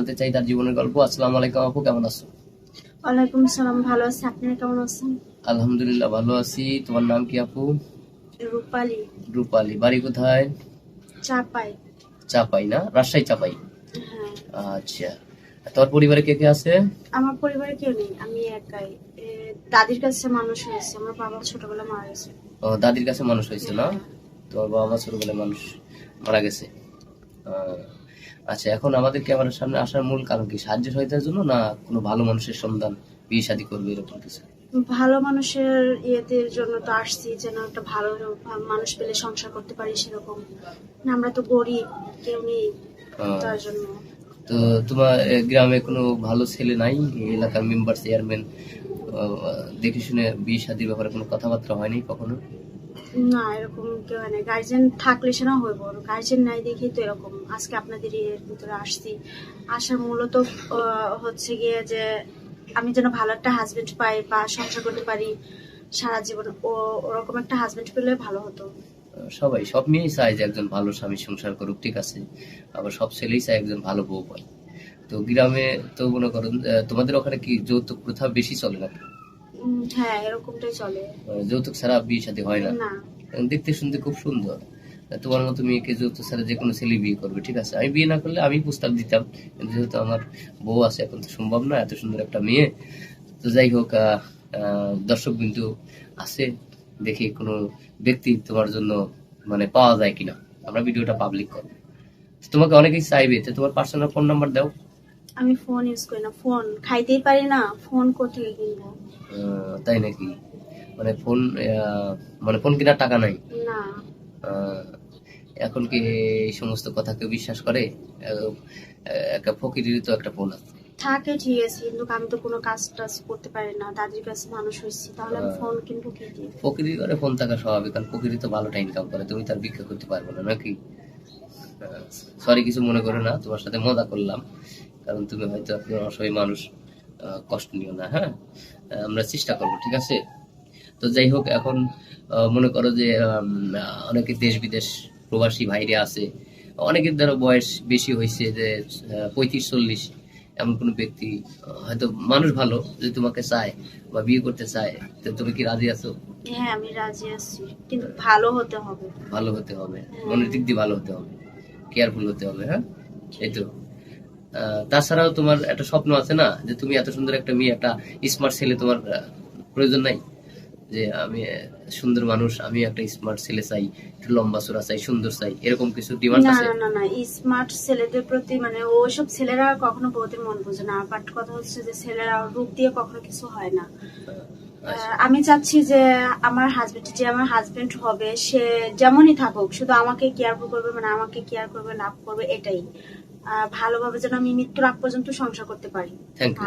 জানতে চাই তার জীবনের গল্প। আসসালামু আলাইকুম আপু কেমন আছো? ওয়ালাইকুম সালাম ভালো আছি। আপনারা কেমন আছেন? আলহামদুলিল্লাহ ভালো আছি। তোমার নাম কি আপু? রূপালী। রূপালী। বাড়ি কোথায়? চাপাই। চাপাই না? রাজশাহী চাপাই? হ্যাঁ। আচ্ছা। তোর পরিবারে কে কে আছে? আমার পরিবারে কেউ নেই আমি একাই। দাদির কাছে মানুষ হয়েছে আমার বাবা ছোটবেলা মারা গেছে। ও, দাদির কাছে মানুষ হয়েছে না? তোমার বাবা মা ছোটবেলায় মানুষ মারা গেছে। আহ, আচ্ছা এখন আমাদের ক্যামেরার সামনে আসার মূল কারণ কি? সাহায্য সহায়তার জন্য না কোনো ভালো মানুষের সন্ধান বিয়ে শাদী করবে এরকম কিছু? ভালো মানুষের ইয়েদের জন্য তো আসছি যেন একটা ভালো মানুষ পেলে সংসার করতে পারি সেরকম। না, আমরা তো গরিব কেউ নেই তার জন্য। তো তোমার গ্রামে কোনো ভালো ছেলে নাই? এলাকার মেম্বার চেয়ারম্যান দেখে শুনে বিয়ে শাদীর ব্যাপারে কোনো কথাবার্তা হয়নি কখনো? না, এরকম কেউ হয় না গার্জেন থাকলে সেটা হইব গার্জেন নাই দেখি তো এরকম। আজকে আপনাদের এর ভিতরে আসছি। আসার মূলত হচ্ছে গিয়ে যে আমি যেন ভালো একটা হাজবেন্ড পাই বা সংসার করতে পারি সারা জীবন, ও, ওরকম একটা হাজবেন্ড পেলে ভালো হতো। সবাই, সব মেয়েই চায় যে একজন ভালো স্বামী সংসার করুক, ঠিক আছে? আবার সব ছেলেই চায় একজন ভালো বউ পায়। তো গ্রামে তো মনে করেন তোমাদের ওখানে কি যৌতুক প্রথা বেশি চলে না হ্যাঁ এরকমটাই চলে। যৌতুক ছাড়া বিয়ে শাদী হয় না। না। দেখতে শুনতে খুব সুন্দর। তোমার মতো মেয়েকে যে কোনো ছেলে বিয়ে করবে ঠিক আছে? আমি বিয়ে না করলে আমি প্রস্তাব দিতাম। কিন্তু যেহেতু আমার বউ আছে এখন তো সম্ভব না এত সুন্দর একটা মেয়ে। তো যাই হোক দর্শক বিন্দু আছে দেখি কোনো ব্যক্তি তোমার জন্য মানে পাওয়া যায় কিনা। আমরা ভিডিওটা পাবলিক করব। তোমাকে অনেকেই চাইবে তো তোমার পার্সোনাল ফোন নাম্বার দাও। আমি ফোন ইউজ করি না। ফোন খাইতেই পারি না ফোন কোথেকে কিনবো তাই নাকি? মানে ফোন মানে ফোন কেনার টাকা নাই? না। এখন কি এই সমস্ত কথা কেউ বিশ্বাস করে? একটা ফকিরেরই তো একটা ফোন আছে। থাকে ঠিক আছে কিন্তু আমি তো কোনো কাজ টাজ করতে পারি না। দাদির কাছে মানুষ হয়েছি তাহলে আমি ফোন কিনবো কি দিয়ে? ফকিরি করে ফোন থাকা স্বাভাবিক কারণ ফকিরি তো ভালোটা ইনকাম করে। তুমি তার ভিক্ষা করতে পারবে না নাকি? সরি কিছু মনে করো না তোমার সাথে মজা করলাম। কারণ তুমি হয়তো একজন অসহায় মানুষ কষ্ট নিও না হ্যাঁ? আমরা চেষ্টা করব ঠিক আছে? তো যাই হোক এখন মনে করো যে অনেকে দেশ বিদেশ প্রবাসী ভাইরে আছে। অনেকের দ্বারা বয়স বেশি হয়েছে যে পঁয়ত্রিশ চল্লিশ এমন কোনো ব্যক্তি হয়তো মানুষ ভালো যদি তোমাকে চায় বা বিয়ে করতে চায় তো তুমি কি রাজি আছো? হ্যাঁ আমি রাজি আছি। কিন্তু ভালো হতে হবে। ভালো হতে হবে। মনের দিক দিয়ে ভালো হতে হবে। কেয়ারফুল হতে হবে হ্যাঁ? এই তো। তাছাড়াও তোমার একটা স্বপ্ন আছে না যে তুমি এত সুন্দর একটা মেয়ে একটা স্মার্ট ছেলে তোমার প্রয়োজন নাই? যে আমি সুন্দর মানুষ আমি একটা স্মার্ট ছেলে চাই একটু লম্বা চোরা চাই সুন্দর চাই এরকম কিছু ডিমান্ড আছে? না না না স্মার্ট ছেলেদের প্রতি মানে ওইসব ছেলেরা কখনো বউদের মন বোঝে না বাট কথা হচ্ছে যে ছেলেরা রূপ দিয়ে কখনো কিছু হয় না। আচ্ছা, আমি চাচ্ছি যে আমার হাজবেন্ড যে আমার হাজবেন্ড হবে সে যেমনই থাকুক শুধু আমাকে কেয়ার করবে মানে আমাকে কেয়ার করবে লাভ করবে এটাই। ভালোভাবে যেন আমি মৃত্যুর আগ পর্যন্ত সংসার করতে পারি।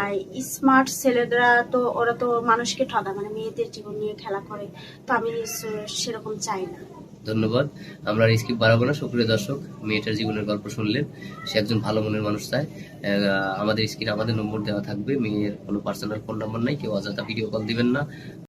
আর স্মার্ট ছেলেরা তো ওরা তো মানুষকে ঠগায় মানে মেয়েদের জীবন নিয়ে খেলা করে তো আমি সেরকম চাই না। ধন্যবাদ। আমরা স্কিপ বাড়াবো না সুপ্রিয় দর্শক মেয়েটার জীবনের গল্প শুনলেন। সে একজন ভালো মনের মানুষ চায় আমাদের স্ক্রিনে আমাদের নম্বর দেওয়া থাকবে। মেয়ের কোনো পার্সোনাল ফোন নাম্বার নাই কেউ অযথা ভিডিও কল দিবেন না।